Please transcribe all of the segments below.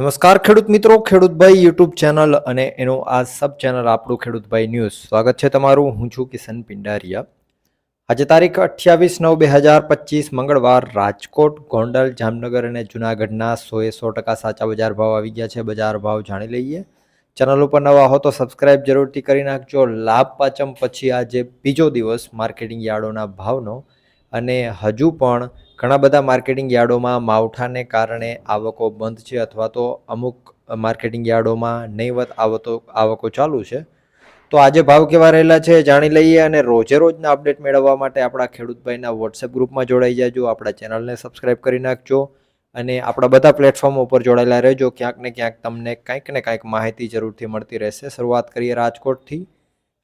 નમસ્કાર ખેડૂત મિત્રો ખેડૂતભાઈ યુટ્યુબ ચેનલ અને એનું આ સબ ચેનલ આપણું ખેડૂતભાઈ ન્યૂઝ સ્વાગત છે તમારું. હું છું કિશન પિંડારિયા. આજે તારીખ અઠ્યાવીસ નવ બે હજાર પચીસ, મંગળવાર, રાજકોટ, ગોંડલ, જામનગર અને જુનાગઢના સોએ સો ટકા સાચા બજાર ભાવ આવી ગયા છે. બજાર ભાવ જાણી લઈએ. ચેનલ ઉપર નવા હો તો સબસ્ક્રાઇબ જરૂરથી કરી નાખજો. લાભ પાચમ પછી આજે બીજો દિવસ માર્કેટિંગ યાર્ડોના ભાવનો અને હજુ પણ ઘણા બધા માર્કેટિંગ યાર્ડોમાં માવઠાને કારણે આવકો બંધ છે અથવા તો અમુક માર્કેટિંગ યાર્ડોમાં નહીવત આવતો, આવકો ચાલુ છે. તો આજે ભાવ કેવા રહેલા છે જાણી લઈએ અને રોજે રોજના અપડેટ મેળવવા માટે આપણા ખેડૂતભાઈના વોટ્સએપ ગ્રુપમાં જોડાઈ જાજો, આપણા ચેનલને સબસ્ક્રાઈબ કરી નાખજો અને આપણા બધા પ્લેટફોર્મ ઉપર જોડાયેલા રહેજો. ક્યાંક ને ક્યાંક તમને કંઈક ને કંઈક માહિતી જરૂરથી મળતી રહેશે. શરૂઆત કરીએ રાજકોટથી.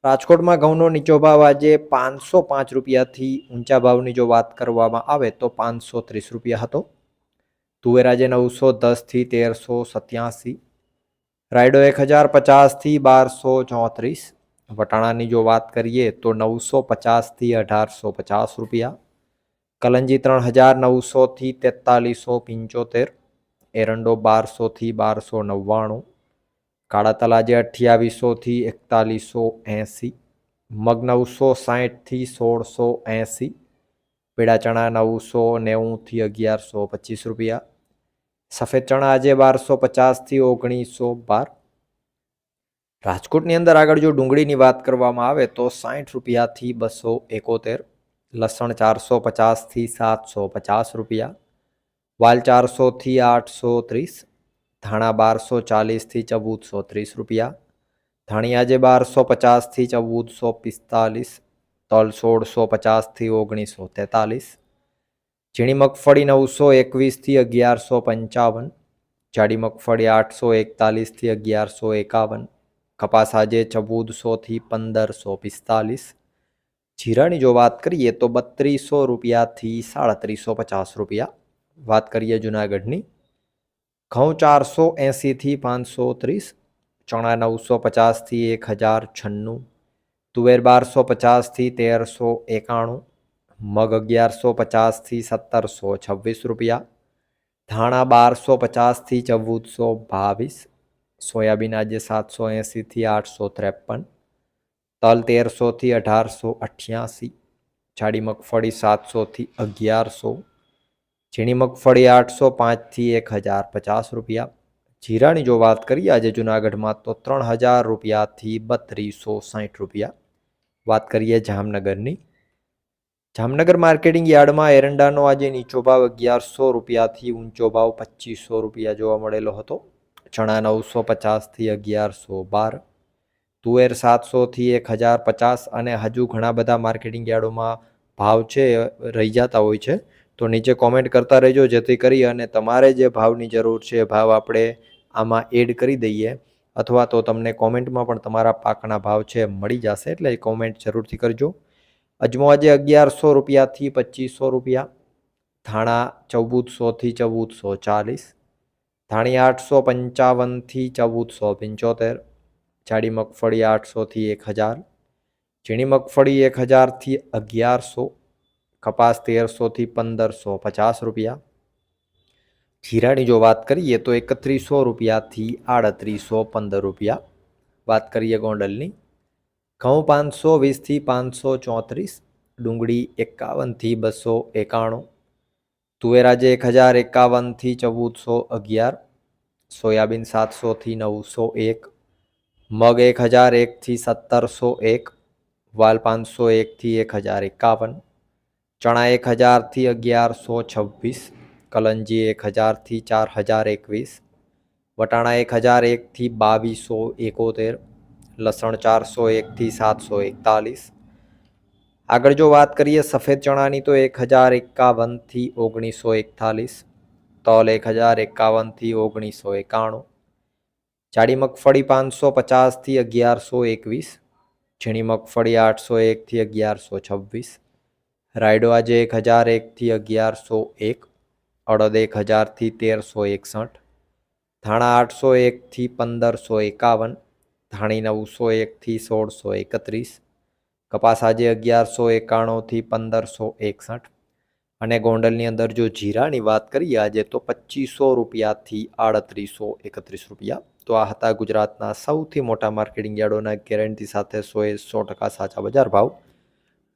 રાજકોટમાં ઘઉંનો નીચો ભાવ આજે પાંચસો પાંચ રૂપિયાથી ઊંચા ભાવની જો વાત કરવામાં આવે તો પાંચસો ત્રીસ રૂપિયા હતો. તુવેર આજે નવસો દસથી તેરસો સત્યાસી. રાયડો એક હજાર પચાસથી બારસો ચોત્રીસ. વટાણાની જો વાત કરીએ તો નવસો પચાસથી અઢારસો પચાસ રૂપિયા. કલંજી ત્રણ હજાર નવસોથી તેતાલીસો પંચોતેર. એરંડો બારસોથી બારસો નવ્વાણું. કાળા તલાજે અઠ્યાવીસોથી એકતાલીસો એંસી, મગ નવસો સાહીઠથી સોળસો એંસી પીળા ચણા નવસો નેવુંથી અગિયારસો પચીસ રૂપિયા, સફેદ ચણા આજે બારસો પચાસથી ઓગણીસો બાર. રાજકોટની અંદર આગળ જો ડુંગળીની વાત કરવામાં આવે તો સાઠ રૂપિયાથી બસો એકોતેર, લસણ ચારસો પચાસથી સાતસો પચાસ રૂપિયા, વાલ ચારસોથી આઠસો ત્રીસ ધાણા બારસો ચાલીસથી ચૌદસો ત્રીસ રૂપિયા. ધાણી આજે બારસો પચાસથી ચૌદસો પિસ્તાલીસ, તલ સોળસો પચાસથી ઓગણીસો તેતાલીસ. ઝીણી મગફળી નવસો એકવીસથી અગિયારસો પંચાવન. જાડી મગફળી આઠસો એકતાલીસથી અગિયારસો એકાવન. કપાસ આજે ચૌદસોથી પંદરસો પિસ્તાલીસ. જીરાની જો વાત કરીએ તો બત્રીસો રૂપિયાથી સાડત્રીસો પચાસ રૂપિયા. વાત કરીએ જુનાગઢની. ઘઉં ચારસો એંસીથી પાંચસો ત્રીસ, ચણા નવસો પચાસથી એક હજાર છન્નું, તુવેર બારસો પચાસથી તેરસો એકાણું, મગ અગિયારસો પચાસથી સત્તરસો છવ્વીસ રૂપિયા, ધાણા બારસો પચાસથી ચૌદસો બાવીસ, સોયાબીન આજે સાતસો એંસીથી આઠસો ત્રેપન, તલ તેરસોથી અઢારસો અઠ્યાસી, જાડી મગફળી સાતસોથી અગિયારસો ઝીણી મગફળી આઠસો પાંચથી એક હજાર પચાસ રૂપિયા. જીરાની જો વાત કરીએ, આજે જુનાગઢમાં તો ત્રણ હજાર રૂપિયાથી બત્રીસો સાઠ રૂપિયા. વાત કરીએ જામનગરની. જામનગર માર્કેટિંગ યાર્ડમાં એરંડાનો આજે નીચો ભાવ અગિયારસો રૂપિયાથી ઊંચો ભાવ પચીસો રૂપિયા જોવા મળેલો હતો. ચણા નવસો પચાસથી અગિયારસો બાર. તુવેર સાતસોથી એક હજાર પચાસ અને હજુ ઘણા બધા માર્કેટિંગ યાર્ડોમાં ભાવ છે, રહી જતા હોય છે. તો નીચે કોમેન્ટ કરતા રહેજો, જેથી કરી અને તમારે જે ભાવની જરૂર છે, એ ભાવ આપણે આમાં એડ કરી દઈએ. અથવા તો તમને કોમેન્ટમાં પણ તમારા પાકના ભાવ છે મળી જશે. એટલે એ કોમેન્ટ જરૂરથી કરજો. અજમો આજે અગિયારસો રૂપિયાથી પચીસો રૂપિયા. ધાણા ચૌદસોથી ચૌદસો ચાલીસ. ધાણી આઠસો પંચાવનથી ચૌદસો પંચોતેર. જાડી મગફળી આઠસોથી એક હજાર. ઝીણી મગફળી એક હજારથી અગિયારસો. કપાસ તેરસોથી પંદરસો પચાસ રૂપિયા જીરાની જો વાત કરીએ તો એકત્રીસો રૂપિયાથી આડત્રીસો પંદર રૂપિયા વાત કરીએ ગોંડલની ઘઉં પાંચસો વીસથી પાંચસો ચોત્રીસ ડુંગળી એકાવનથી બસો એકાણું તુવેર આજે એક હજાર એકાવનથી ચૌદસો અગિયાર સોયાબીન સાતસોથી નવસો એક મગ એક હજાર એકથી સત્તરસો એક વાલ પાંચસો એકથી એક હજાર એકાવન ચણા એક હજારથી અગિયારસો છવ્વીસ કલંજી એક હજારથી ચાર હજાર એકવીસ વટાણા એક હજાર એકથી બાવીસો એકોતેર લસણ ચારસો એકથી સાતસો એકતાલીસ આગળ જો વાત કરીએ સફેદ ચણાની તો એક હજાર એકાવનથી ઓગણીસો એકતાલીસ તલ એક હજાર એકાવનથી ઓગણીસો એકાણું જાડી મગફળી પાંચસો પચાસથી અગિયારસો એકવીસ ઝીણી મગફળી આઠસો એકથી અગિયારસો છવ્વીસ રાયડો આજે એક હજાર એકથી અગિયારસો એક, અડદ એક હજારથી તેરસો એકસઠ થાણા આઠસો એકથી પંદરસો એકાવન, ધાણી નવસો એકથી સોળસો એકત્રીસ, કપાસ આજે અગિયારસો એકાણુંથી પંદરસો એકસઠ અને ગોંડલની અંદર જો જીરાની વાત કરીએ આજે તો પચીસો રૂપિયાથી આડત્રીસો એકત્રીસ રૂપિયા. તો આ હતા ગુજરાતના સૌથી મોટા માર્કેટિંગ યાર્ડોના ગેરંટી સાથે સોએ સો ટકા સાચા બજાર ભાવ.